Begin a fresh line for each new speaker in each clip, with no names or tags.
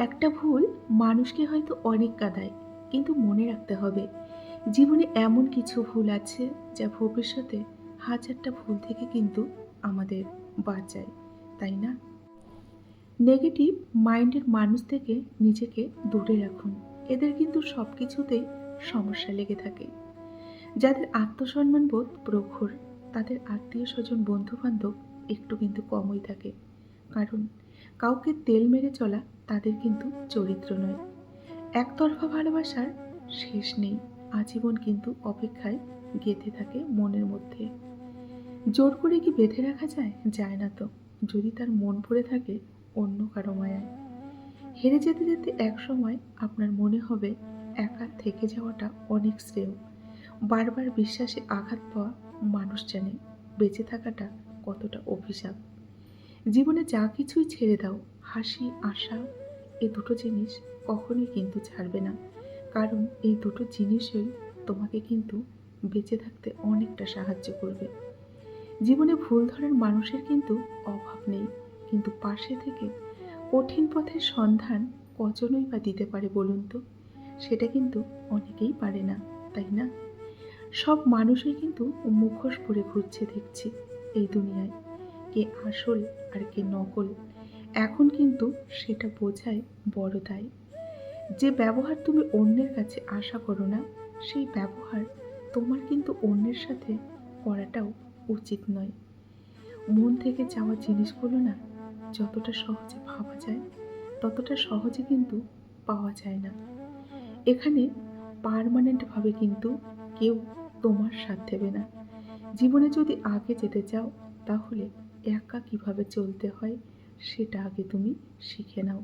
একটা ভুল মানুষকে হয়তো অনেক কাঁদায়, কিন্তু মনে রাখতে হবে। জীবনে এমন কিছু ভুল আছে যা ভবিষ্যতে হাজারটা ভুল থেকে কিন্তু আমাদের বাঁচায়, তাই না? নেগেটিভ মাইন্ডের মানুষ থেকে নিজেকে দূরে রাখুন। এদের কিন্তু সব কিছুতেই সমস্যা লেগে থাকে। যাদের আত্মসম্মান বোধ প্রখর, তাদের আত্মীয় স্বজন বন্ধু বান্ধব একটু কিন্তু কমই থাকে। কারণ কাউকে তেল মেরে চলা তাদের কিন্তু চরিত্র নয়। একতরফা ভালোবাসার শেষ নেই। আজীবন কিন্তু অপেক্ষায় গেঁথে থাকে মনের মধ্যে। জোর করে কি বেঁধে রাখা যায়? যায় না তো। যদি তার মন পড়ে থাকে অন্য কারও মায়ায়। হেরে যেতে যেতে এক সময় আপনার মনে হবে একা থেকে যাওয়াটা অনেক শ্রেয়। বারবার বিশ্বাসে আঘাত পাওয়া মানুষ জানে, বেঁচে থাকাটা কতটা অভিশাপ। জীবনে যা কিছুই ছেড়ে দাও, হাসি, আশা, এ দুটো জিনিস কখনোই কিন্তু ছাড়বে না। কারণ এই দুটো জিনিসই তোমাকে কিন্তু বেঁচে থাকতে অনেকটা সাহায্য করবে। জীবনে ভুল ধরার মানুষের কিন্তু অভাব নেই, কিন্তু পাশে থেকে কঠিন পথের সন্ধান কজনই বা দিতে পারে বলুন তো? সেটা কিন্তু অনেকেই পারে না, তাই না? সব মানুষই কিন্তু মুখোশ পরে ঘুরছে দেখছি এই দুনিয়ায়। কে আসল আর কে নকল, এখন কিন্তু সেটা বোঝায় বড় দায়। যে ব্যবহার তুমি অন্যের কাছে আশা করো না, সেই ব্যবহার তোমার কিন্তু অন্যের সাথে করাটাও উচিত নয়। মন থেকে যাওয়া জিনিসগুলো না যতটা সহজে ভাবা যায়, ততটা সহজে কিন্তু পাওয়া যায় না। এখানে পারমানেন্টভাবে কিন্তু কেউ তোমার সাথ দেবে না। জীবনে যদি আগে যেতে চাও, তাহলে একা কীভাবে চলতে হয়, সেটা আগে তুমি শিখে নাও।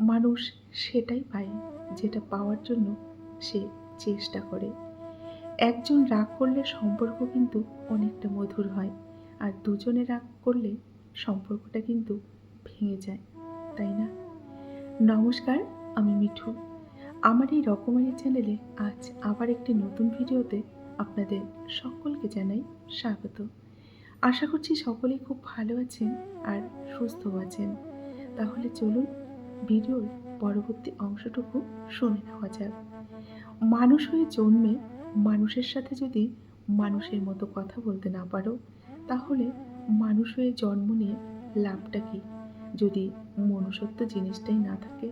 মানুষ সেটাই পায়, যেটা পাওয়ার জন্য সে চেষ্টা করে। একজন রাগ করলে সম্পর্ক কিন্তু অনেকটা মধুর হয়, আর দুজনে রাগ করলে সম্পর্কটা কিন্তু ভেঙে যায়, তাই না? নমস্কার, আমি মিঠু। আমার এই রকমারি চ্যানেলে আজ আবার একটি নতুন ভিডিওতে আপনাদের সকলকে জানাই স্বাগত। আশা করছি সকলেই খুব ভালো আছেন আর সুস্থ আছেন। তাহলে চলুন ভিডিওর পরবর্তী অংশটুকু শুনে নেওয়া যাক। মানুষ হয়ে জন্মে মানুষের সাথে যদি মানুষের মতো কথা বলতে না পারো, তাহলে মানুষ হয়ে জন্ম নিয়ে লাভটা কি? যদি মনুষ্যত্ব জিনিসটাই না থাকে,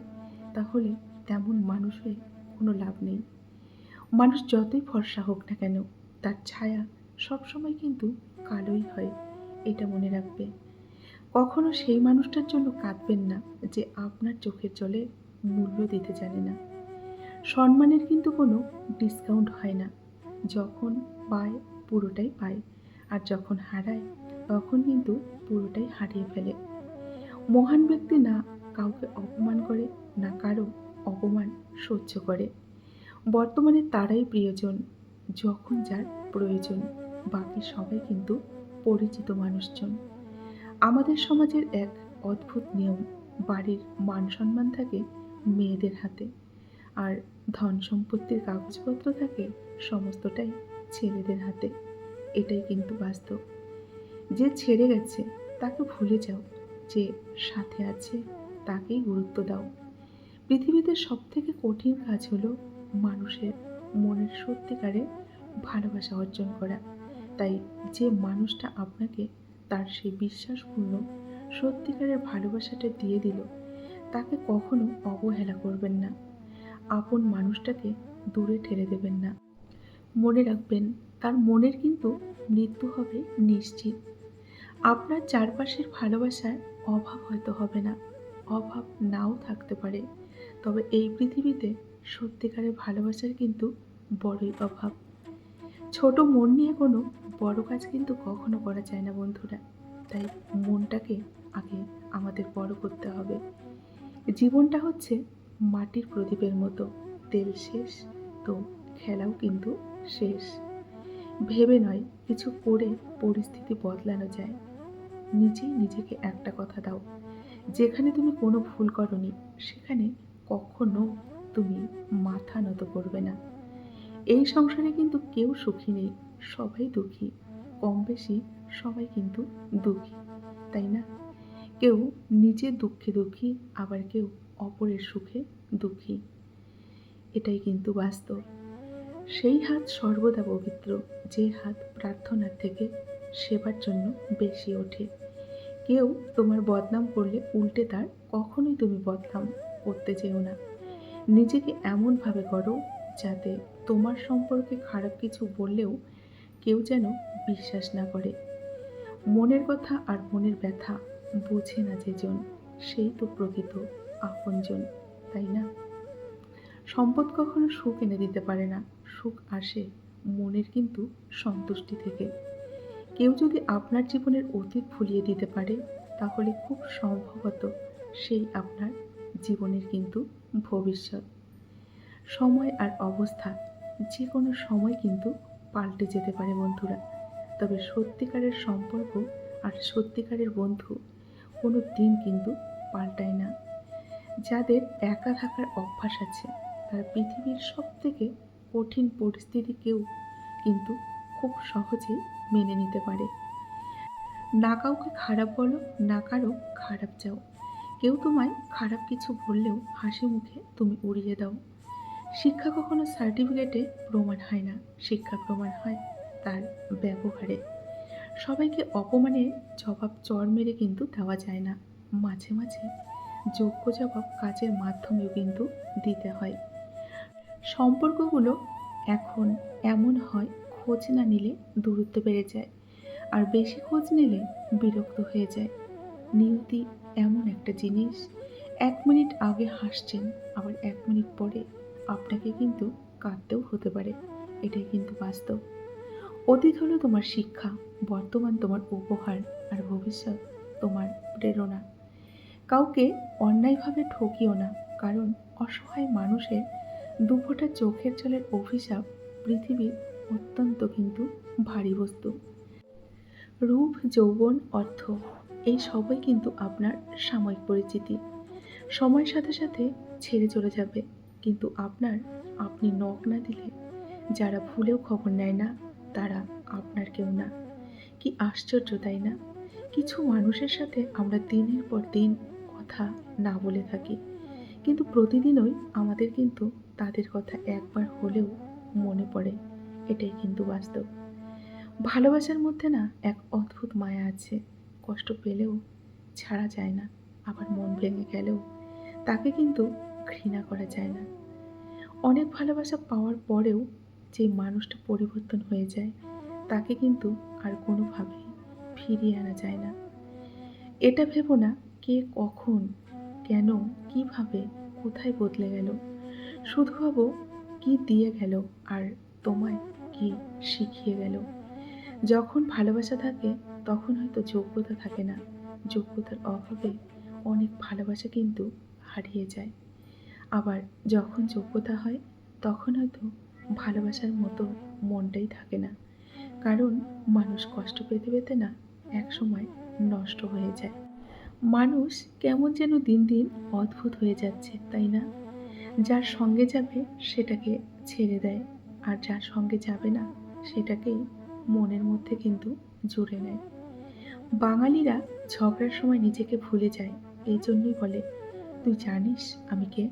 তাহলে তেমন মানুষ হয়ে কোনো লাভ নেই। মানুষ যতই ফর্সা হোক না কেন, তার ছায়া সবসময় কিন্তু কালোই হয়, এটা মনে রাখবে। কখনো সেই মানুষটার জন্য কাঁদবেন না যে আপনার চোখের জলে মূল্য দিতে জানে না। সম্মানের কিন্তু কোনো ডিসকাউন্ট হয় না। যখন পায়, পুরোটাই পায়। আর যখন হারায়, তখন কিন্তু পুরোটাই হারিয়ে ফেলে। মহান ব্যক্তি না কাউকে অপমান করে, না কারও অপমান সহ্য করে। বর্তমানে তারাই প্রিয়জন, যখন যার প্রয়োজন। বাকি সবাই কিন্তু পরিচিত মানুষজন। আমাদের সমাজের এক অদ্ভুত নিয়ম, বাড়ির মান সম্মান থাকে মেয়েদের হাতে, আর ধন সম্পত্তির কাগজপত্র থাকে সমস্তটাই ছেলেদের হাতে। এটাই কিন্তু বাস্তব। যে ছেড়ে গেছে, তাকে ভুলে যাও। যে সাথে আছে, তাকেই গুরুত্ব দাও। পৃথিবীতে সব থেকে কঠিন কাজ হলো মানুষের মনের সত্যিকারে ভালোবাসা অর্জন করা। তাই যে মানুষটা আপনাকে তার সেই বিশ্বাসপূর্ণ, সত্যিকারের ভালোবাসাটা দিয়ে দিল, তাকে কখনো অবহেলা করবেন না। আপন মানুষটাকে দূরে ঠেলে দেবেন না। মনে রাখবেন, তার মনের কিন্তু মৃত্যু হবে নিশ্চিত। আপনার চারপাশের ভালোবাসার অভাব হয়তো হবে না, অভাব নাও থাকতে পারে। তবে এই পৃথিবীতে সত্যিকারের ভালোবাসার কিন্তু বড়ই অভাব। ছোট মন নিয়ে কোনো বড় কাজ কিন্তু কখনো করা যায় না বন্ধুরা। তাই মনটাকে আগে আমাদের বড় করতে হবে। জীবনটা হচ্ছে মাটির প্রদীপের মতো। তেল শেষ, তো খেলাও কিন্তু শেষ। ভেবে নয়, কিছু করে পরিস্থিতি বদলানো যায়। নিজেই নিজেকে একটা কথা দাও। যেখানে তুমি কোনো ভুল করনি, সেখানে কখনো তুমি মাথা নত করবে না। এই সংসারে কিন্তু কেউ সুখী নেই। সবাই দুঃখী। কম বেশি সবাই কিন্তু দুঃখী, তাই না? কেউ নিজে দুঃখে দুঃখী, আবার কেউ অপরের সুখে দুঃখী। এটাই কিন্তু বাস্তব। সেই হাত সর্বদা পবিত্র, যে হাত প্রার্থনার থেকে সেবার জন্য বেশি ওঠে। কেউ তোমার বদনাম করলে উল্টে তার কখনোই তুমি বদনাম করতে চেও না। নিজেকে এমনভাবে করো যাতে তোমার সম্পর্কে খারাপ কিছু বললেও কেউ যেন বিশ্বাস না করে। মনের কথা আর মনের ব্যথা বোঝে না যেজন সেই তো প্রকৃত আপনজন, তাই না? সম্পদ কখনো সুখ এনে দিতে পারে না, সুখ আসে মনের কিন্তু সন্তুষ্টি থেকে। কেউ যদি আপনার জীবনের অতীত ভুলিয়ে দিতে পারে, তাহলে খুব সম্ভবত সেই আপনার জীবনের কিন্তু ভবিষ্যৎ। সময় আর অবস্থা, যে কোনো সময় কিন্তু পাল্টে যেতে পারে বন্ধুরা। তবে সত্যিকারের সম্পর্ক আর সত্যিকারের বন্ধু কোনো দিন কিন্তু পাল্টায় না। যাদের একা থাকার অভ্যাস আছে, তারা পৃথিবীর সব থেকে কঠিন পরিস্থিতিকেও কিন্তু খুব সহজেই মেনে নিতে পারে। না কাউকে খারাপ বলো, না কারও খারাপ চাও। কেউ তোমায় খারাপ কিছু বললেও হাসি মুখে তুমি উড়িয়ে দাও। শিক্ষা কখনো সার্টিফিকেটে প্রমাণ হয় না শিক্ষা প্রমাণ হয় তার ব্যবহারে। সবাইকে অপমানের জবাব চর মেরে কিন্তু দেওয়া যায় না। মাঝে মাঝে যোগ্য জবাব কাজের মাধ্যমেও কিন্তু দিতে হয়। সম্পর্কগুলো এখন এমন হয়, খোঁজ না নিলে দূরত্ব বেড়ে যায় আর বেশি খোঁজ নিলে বিরক্ত হয়ে যায়। নিয়তি এমন একটা জিনিস, এক মিনিট আগে হাসছেন, আবার এক মিনিট পরে আপনাকে কিন্তু কাঁদতেও হতে পারে। এটাই কিন্তু বাস্তব। অতীত হলো তোমার শিক্ষা, বর্তমান তোমার উপহার আর ভবিষ্যৎ তোমার প্রেরণা। কাউকে অন্যায়ভাবে ঠকিও না, কারণ অসহায় মানুষের দুফোটা চোখের জলের অভিশাপ পৃথিবীর অত্যন্ত কিন্তু ভারী বস্তু। রূপ, যৌবন, অর্থ, এই সবই কিন্তু আপনার সাময়িক পরিচিতি। সময়ের সাথে সাথে ছেড়ে চলে যাবে। কিন্তু আপনার, আপনি নখ না দিলে যারা ভুলেও খবর নেয় না, তারা আপনার কেউ না। কি আশ্চর্য, তাই না? কিছু মানুষের সাথে আমরা দিনের পর দিন কথা না বলে থাকি। কিন্তু প্রতিদিনই আমাদের কিন্তু তাদের কথা একবার হলেও মনে পড়ে। এটাই কিন্তু বাস্তব। ভালোবাসার মধ্যে না এক অদ্ভুত মায়া আছে। কষ্ট পেলেও ছাড়া যায় না। আবার মন ভেঙে গেলেও। তাকে কিন্তু ঘৃণা করা যায় না। অনেক ভালোবাসা পাওয়ার পরেও যে মানুষটা পরিবর্তন হয়ে যায়, তাকে কিন্তু আর কোনোভাবেই ফিরিয়ে আনা যায় না। এটা ভেবো না কে কখন, কেন, কীভাবে, কোথায় বদলে গেল। শুধু ভাবো কি দিয়ে গেল আর তোমায় কি শিখিয়ে গেল। যখন ভালোবাসা থাকে, তখন হয়তো যোগ্যতা থাকে না। যোগ্যতার অভাবে অনেক ভালোবাসা কিন্তু হারিয়ে যায়। আবার যখন যোগ্যতা হয়, তখন হয়তো ভালোবাসার মতো মনটাই থাকে না। কারণ মানুষ কষ্ট পেতে পেতে না এক সময় নষ্ট হয়ে যায়। মানুষ কেমন যেন দিন দিন অদ্ভুত হয়ে যাচ্ছে, তাই না? যার সঙ্গে যাবে, সেটাকে ছেড়ে দেয়। আর যার সঙ্গে যাবে না, সেটাকেই মনের মধ্যে কিন্তু জুড়ে নেয়। বাঙালিরা ঝগড়ার সময় নিজেকে ভুলে যায় এই জন্যই বলে, তুই জানিস আমি কে?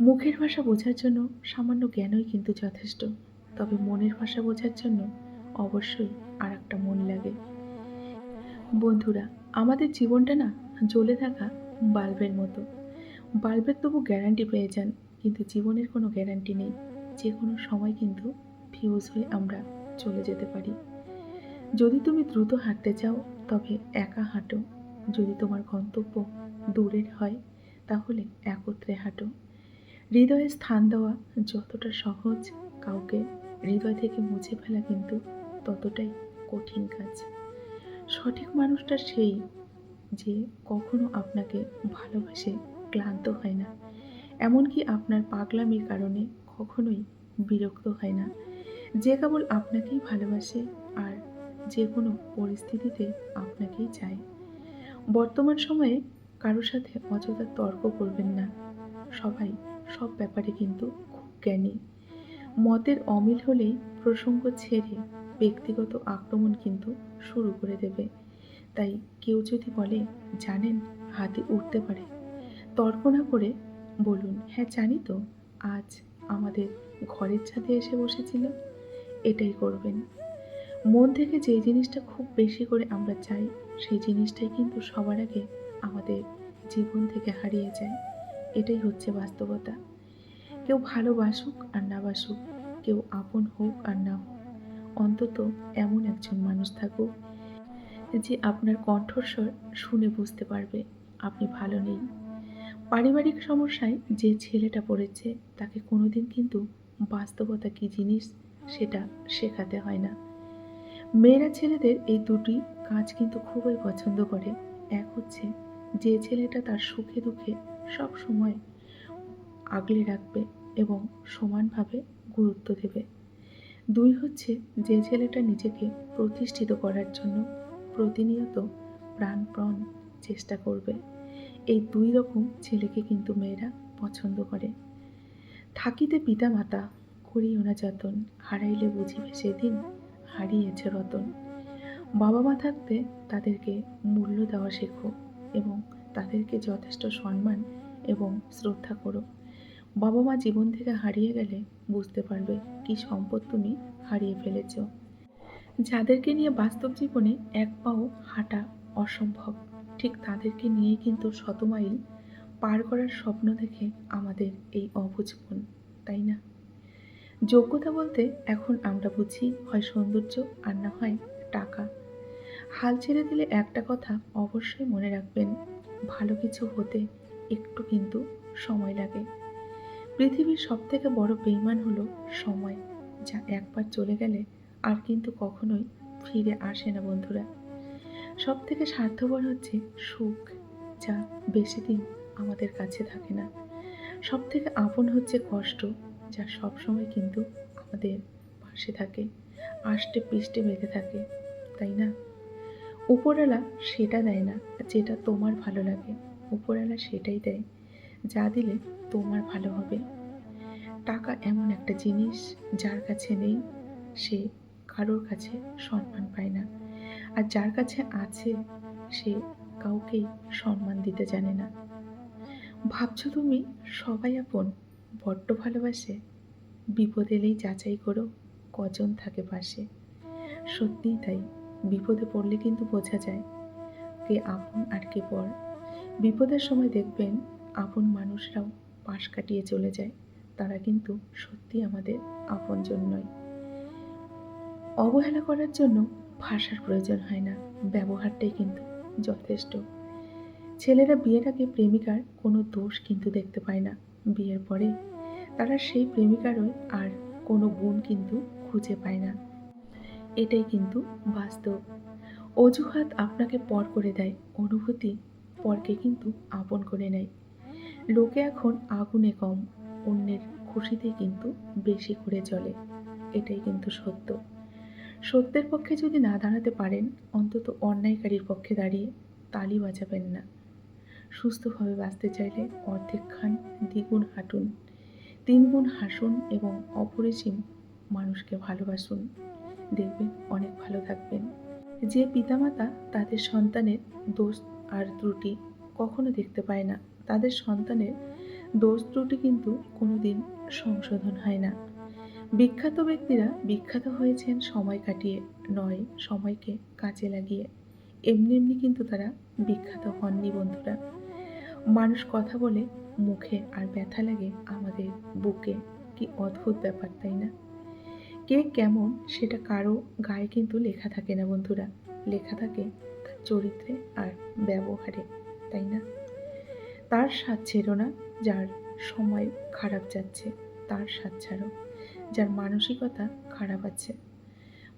মুখের ভাষা বোঝার জন্য সামান্য জ্ঞানই কিন্তু যথেষ্ট। তবে মনের ভাষা বোঝার জন্য অবশ্যই আর একটা মন লাগে। বন্ধুরা, আমাদের জীবনটা না জ্বলে থাকা বাল্বের মতো। বাল্বের তবু গ্যারান্টি পেয়ে যান, কিন্তু জীবনের কোনো গ্যারান্টি নেই। যে কোনো সময় কিন্তু ফিউজ হয়ে আমরা চলে যেতে পারি। যদি তুমি দ্রুত হাঁটতে চাও, তবে একা হাঁটো। যদি তোমার গন্তব্য দূরের হয়, তাহলে একত্রে হাঁটো। হৃদয়ে স্থান দেওয়া যতটা সহজ, কাউকে হৃদয় থেকে মুছে ফেলা কিন্তু ততটাই কঠিন কাজ। সঠিক মানুষটা সেই যে কখনো আপনাকে ভালোবাসে, ক্লান্ত হয় না। এমনকি আপনার পাগলামির কারণে কখনোই বিরক্ত হয় না। যে কেবল আপনাকেই ভালোবাসে আর যে কোনো পরিস্থিতিতে আপনাকেই চায়। বর্তমান সময়ে কারোর সাথে অযথা তর্ক করবেন না। সবাই সব ব্যাপারে কিন্তু খুব জ্ঞানী। মতের অমিল হলেই প্রসঙ্গ ছেড়ে ব্যক্তিগত আক্রমণ কিন্তু শুরু করে দেবে। তাই কেউ যদি বলে, জানেন, হাতি উঠতে পারে। তর্ক না করে বলুন হ্যাঁ জানি তো, আজ আমাদের ঘরের ছাদে এসে বসেছিল। এটাই করবেন। মন থেকে যে জিনিসটা খুব বেশি করে আমরা চাই, সেই জিনিসটাই কিন্তু সবার আগে আমাদের জীবন থেকে হারিয়ে যায়। এটাই হচ্ছে বাস্তবতা। কেউ ভালোবাসুক আর না বাসুক, কেউ আপন হোক আর না হোক, অন্তত এমন একজন মানুষ থাকুক যে আপনার কণ্ঠস্বর শুনে বুঝতে পারবে আপনি ভালো নেই। পারিবারিক সমস্যায় যে ছেলেটা পড়েছে, তাকে কোনোদিন কিন্তু বাস্তবতা কী জিনিস সেটা শেখাতে হয় না। মেয়েরা ছেলেদের এই দুটি কাজ কিন্তু খুবই পছন্দ করে। এক হচ্ছে যে ছেলেটা তার সুখে দুঃখে সব সময় আগলে রাখবে এবং সমানভাবে গুরুত্ব দেবে। দুই হচ্ছে যে ছেলেটা নিজেকে প্রতিষ্ঠিত করার জন্য প্রতিনিয়ত প্রাণপণ চেষ্টা করবে। এই দুই রকম ছেলেকে কিন্তু মেয়েরা পছন্দ করে। থাকিতে পিতা মাতা করিও না যতন, হারাইলে বুঝিবে সেদিন হারিয়েছে রতন। বাবা মা থাকতে তাদেরকে মূল্য দেওয়া শেখো এবং তাদেরকে যথেষ্ট সম্মান এবং শ্রদ্ধা করো। বাবা মা জীবন থেকে হারিয়ে গেলে বুঝতে পারবে কি সম্পদ তুমি হারিয়ে ফেলেছ। যাদেরকে নিয়ে বাস্তব জীবনে এক পাও হাঁটা অসম্ভব, ঠিক তাদেরকে নিয়ে কিন্তু শত মাইল পার করার স্বপ্ন দেখে আমাদের এই অবুঝ তাই না? যোগ্যতা বলতে এখন আমরা বুঝি হয় সৌন্দর্য আর না হয় টাকা। হাল ছেড়ে দিলে একটা কথা অবশ্যই মনে রাখবেন ভালো কিছু হতে একটু কিন্তু সময় লাগে। পৃথিবীর সবথেকে বড় বেইমান হলো সময়, যা একবার চলে গেলে আর কিন্তু কখনোই ফিরে আসে না বন্ধুরা। সব থেকে স্বার্থপর হচ্ছে সুখ, যা বেশি দিন আমাদের কাছে থাকে না। সব থেকে আপন হচ্ছে কষ্ট, যা সবসময় কিন্তু আমাদের পাশে থাকে, আষ্টে পিষ্টে বেঁধে থাকে, তাই না? উপরওয়ালা সেটা দেয় না। যেটা তোমার ভালো লাগে, উপরওয়ালা সেটাই দেয়। যা দিলে তোমার ভালো হবে। টাকা এমন একটা জিনিস যার কাছে নেই, সে কারোর কাছে সম্মান পায় না। আর যার কাছে আছে, সে কাউকেই সম্মান দিতে জানে না। ভাবছ তুমি, সবাই আপন, বড্ড ভালোবাসে। বিপদ এলেই যাচাই করো, কজন থাকে পাশে। সত্যিই তাই, বিপদে পড়লে কিন্তু বোঝা যায়। কে আপন আর কে পর। বিপদের সময় দেখবেন আপন মানুষরাও পাশ কাটিয়ে চলে যায়। তারা কিন্তু সত্যি আমাদের আপনজন নয়। অবহেলা করার জন্য ভাষার প্রয়োজন হয় না। ব্যবহারটাই কিন্তু যথেষ্ট। ছেলেরা বিয়ের আগে প্রেমিকার কোনো দোষ কিন্তু দেখতে পায় না। বিয়ের পরে তারা সেই প্রেমিকারও আর কোনো গুণ কিন্তু খুঁজে পায় না। এটাই কিন্তু বাস্তব। অজুহাত আপনাকে পর করে দেয়, অনুভূতি পরকে কিন্তু আপন করে নেয়। লোকে এখন আগুনে কম, অন্যের খুশিতে কিন্তু বেশি করে চলে এটাই কিন্তু সত্য। সত্যের পক্ষে যদি না দাঁড়াতে পারেন, অন্তত অন্যায়কারীর পক্ষে দাঁড়িয়ে তালি বাজাবেন না। সুস্থভাবে বাঁচতে চাইলে অর্ধেক খান দ্বিগুণ হাঁটুন। তিনগুণ হাসুন এবং অপরিসীম মানুষকে ভালোবাসুন। দেখবেন অনেক ভালো থাকবেন। যে পিতামাতা তাদের সন্তানের দোষ আর ত্রুটি কখনো দেখতে পায় না। তাদের সন্তানের দোষ ত্রুটি কিন্তু কোনো দিন সংশোধন হয় না। বিখ্যাত ব্যক্তিরা বিখ্যাত হয়েছেন সময় কাটিয়ে, নয় সময়কে কাজে লাগিয়ে। এমনি এমনি কিন্তু তারা বিখ্যাত হননি বন্ধুরা। মানুষ কথা বলে, মুখে আর ব্যথা লাগে আমাদের বুকে। কি অদ্ভুত ব্যাপার, তাই না? কে কেমন সেটা কারও গায়ে কিন্তু লেখা থাকে না বন্ধুরা। লেখা থাকে তার চরিত্রে আর ব্যবহারে, তাই না? তার স্বাদ ছেড়ো না, যার সময় খারাপ যাচ্ছে, তার স্বাদ ছাড়ো। যার মানসিকতা খারাপ আছে।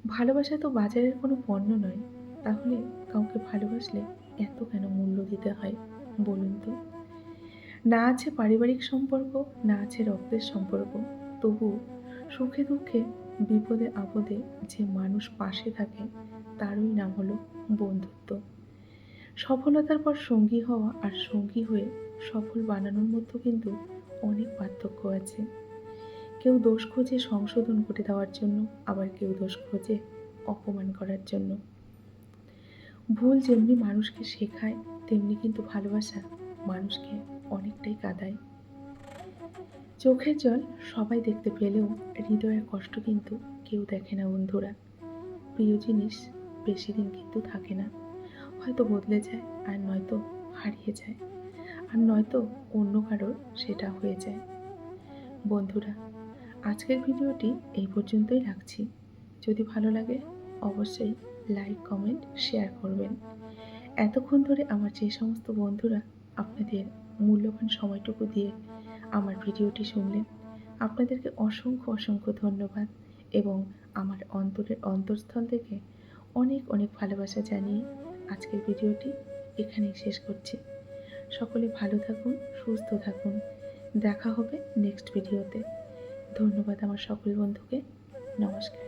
ভালোবাসা তো বাজারের কোনো পণ্য নয়, তাহলে কাউকে ভালোবাসলে এত কেন মূল্য দিতে হয়, বলুন তো? না আছে পারিবারিক সম্পর্ক, না আছে রক্তের সম্পর্ক, তবু সুখে দুঃখে বিপদে আপদে যে মানুষ পাশে থাকে, তারই নাম হলো বন্ধুত্ব। সফলতার পর সঙ্গী হওয়া আর সঙ্গী হয়ে সফল বানানোর মধ্যে কিন্তু অনেক পার্থক্য আছে। কেউ দোষ খোঁজে সংশোধন করে দেওয়ার জন্য, আবার কেউ দোষ খোঁজে অপমান করার জন্য। ভুল যেমনি মানুষকে শেখায়, তেমনি কিন্তু ভালোবাসা মানুষকে অনেকটাই কাঁদায়। চোখের জল সবাই দেখতে পেলেও হৃদয়ের কষ্ট কিন্তু কেউ দেখে না বন্ধুরা। প্রিয় জিনিস বেশি দিন কিন্তু থাকে না। হয়তো বদলে যায় আর নয়তো হারিয়ে যায়। আর নয়তো অন্য কারোর সেটা হয়ে যায়। বন্ধুরা, আজকের ভিডিওটি এই পর্যন্তই রাখছি। যদি ভালো লাগে, অবশ্যই লাইক, কমেন্ট, শেয়ার করবেন। এতক্ষণ ধরে আমার যে সমস্ত বন্ধুরা আপনাদের মূল্যবান সময়টুকু দিয়ে আমার ভিডিওটি শুনলেন। আপনাদেরকে অসংখ্য অসংখ্য ধন্যবাদ এবং আমার অন্তরের অন্তঃস্থল থেকে অনেক অনেক ভালোবাসা জানিয়ে আজকের ভিডিওটি এখানেই শেষ করছি। সকলে ভালো থাকুন, সুস্থ থাকুন। দেখা হবে নেক্সট ভিডিওতে ধন্যবাদ আমার সকল বন্ধুকে। নমস্কার।